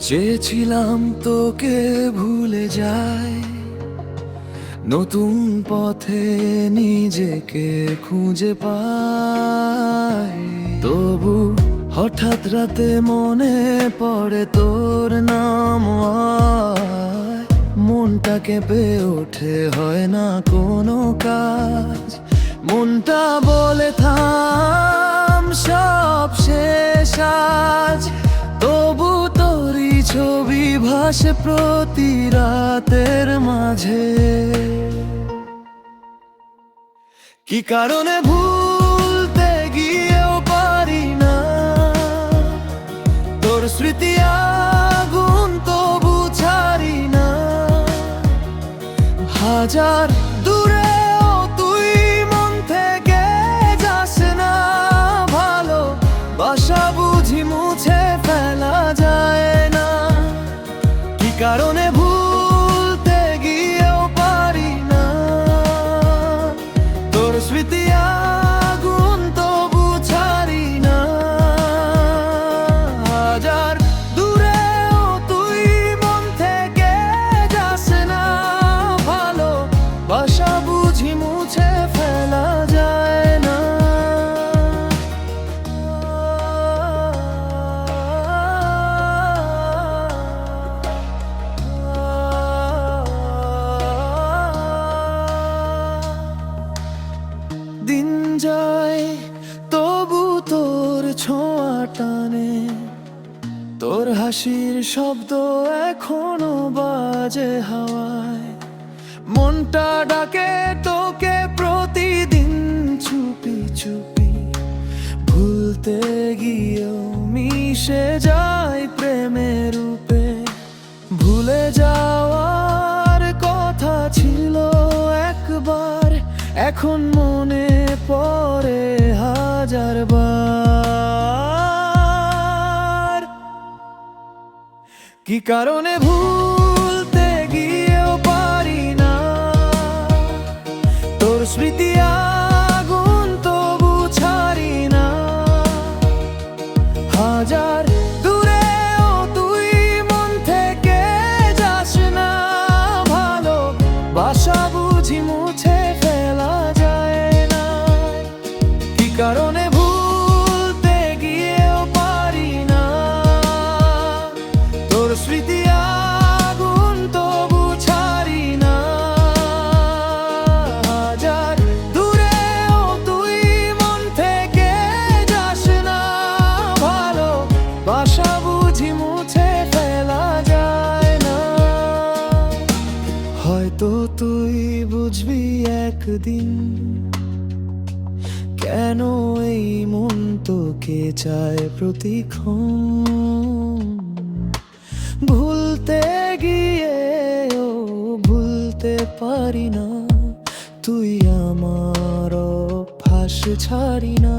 চেয়েছিলাম তোকে ভুলে যাই। নতুন পথে নিজেকে খুঁজে পাই। তবু হঠাৎ রাতে মনে পড়ে তোর নাম মনটা কেঁপে ওঠে, হয় না কোনো কাজ। মনটা বলে থাম, সব শেষ আজ। ভাসে প্রতি রাতের মাঝে। কি কারণে ভুলতে গিয়েও পারি না? তোর স্মৃতি আগুন তো বুঝারি না। হাজার হাজার দূরেও তুই মন থেকে যাস না ভালো বাসা বুঝি মুছে ফেলা যায় না দিন যায় তবু তোর টানে তোর হাসির শব্দ এখনও বাজে হাওয়ায়। মনটা ডাকে, তোকে প্রতিদিন চুপি চুপি। ভুলতে গিয়েও মিশে যায় প্রেমের রূপে। ভুলে যাওয়ার কথা ছিল একবার, এখন মনে পড়ে হাজার কি কারণে ভুলতে গিয়েও পারি না? তোর স্মৃতি আগুন একদিন কেন এই মন তোকে চায় প্রতিক্ষণ? ভুলতে গিয়ে ও ভুলতে পারি না, তুই আমার ফাঁস ছাড়ি না